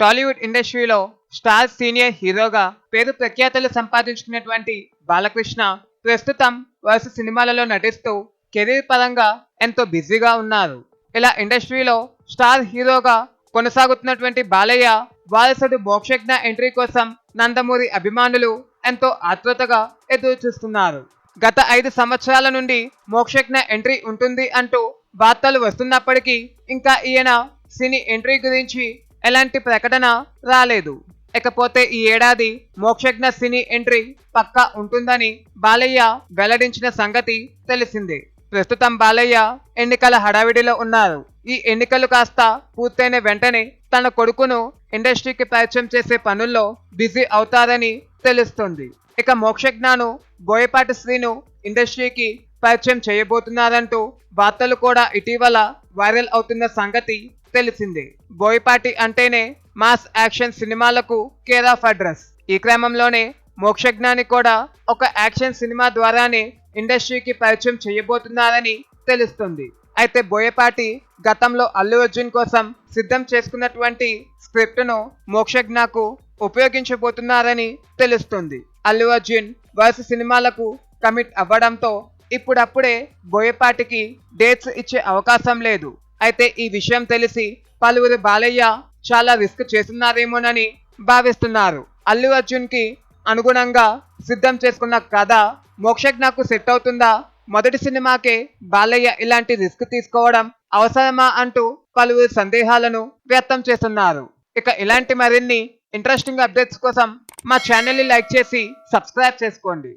టాలీవుడ్ ఇండస్ట్రీలో star senior హీరోగా పేరు ప్రఖ్యాతలు సంపాదించుకున్నటువంటి బాలకృష్ణ ప్రస్తుతం వరుస సినిమాలలో నటిస్తూ కెరీర్ పరంగా ఎంతో బిజీగా ఉన్నారు. ఇలా ఇండస్ట్రీలో స్టార్ హీరోగా కొనసాగుతున్నటువంటి బాలయ్య వారసుడు మోక్షజ్ఞ ఎంట్రీ కోసం నందమూరి అభిమానులు ఎంతో ఆతృతగా ఎదురు చూస్తున్నారు గత ఐదు సంవత్సరాల నుండి మోక్షజ్ఞ ఎంట్రీ ఉంటుంది అంటూ వార్తలు వస్తున్నప్పటికీ ఇంకా ఈయన సినీ ఎంట్రీ గురించి ఎలాంటి ప్రకటన రాలేదు. ఇకపోతే ఈ ఏడాది మోక్షజ్ఞ సినీ ఎంట్రీ పక్కా ఉంటుందని బాలయ్య వెల్లడించిన సంగతి తెలిసిందే. ప్రస్తుతం బాలయ్య ఎన్నికల హడావిడిలో ఉన్నారు. ఈ ఎన్నికలు కాస్త పూర్తయిన వెంటనే తన కొడుకును ఇండస్ట్రీకి పరిచయం చేసే పనుల్లో బిజీ అవుతారని తెలుస్తుంది. ఇక మోక్షజ్ఞాను బోయపాటి శ్రీను ఇండస్ట్రీకి పరిచయం చేయబోతున్నారంటూ వార్తలు కూడా ఇటీవల వైరల్ అవుతున్న సంగతి తెలిసిందే. బోయపాటి అంటేనే మాస్ యాక్షన్ సినిమాలకు కేర్ ఆఫ్ అడ్రస్. ఈ క్రమంలోనే మోక్షజ్ఞాని కూడా ఒక యాక్షన్ సినిమా ద్వారానే ఇండస్ట్రీకి పరిచయం చేయబోతున్నారని తెలుస్తుంది. అయితే బోయపాటి గతంలో అల్లు అర్జున్ కోసం సిద్ధం చేసుకున్నటువంటి స్క్రిప్ట్ను మోక్షజ్ఞకు ఉపయోగించబోతున్నారని తెలుస్తుంది. అల్లు అర్జున్ వరుస సినిమాలకు కమిట్ అవ్వడంతో ఇప్పుడప్పుడే బోయపాటికి డేట్స్ ఇచ్చే అవకాశం లేదు. అయితే ఈ విషయం తెలిసి పలువురు బాలయ్య చాలా రిస్క్ చేస్తున్నారేమోనని భావిస్తున్నారు. అల్లు అర్జున్కి అనుగుణంగా సిద్ధం చేసుకున్న కథ మోక్షజ్ఞకు సెట్ అవుతుందా? మొదటి సినిమాకే బాలయ్య ఇలాంటి రిస్క్ తీసుకోవడం అవసరమా అంటూ పలువురు సందేహాలను వ్యక్తం చేస్తున్నారు. ఇక ఇలాంటి మరిన్ని ఇంట్రెస్టింగ్ అప్డేట్స్ కోసం మా ఛానల్ని లైక్ చేసి సబ్స్క్రైబ్ చేసుకోండి.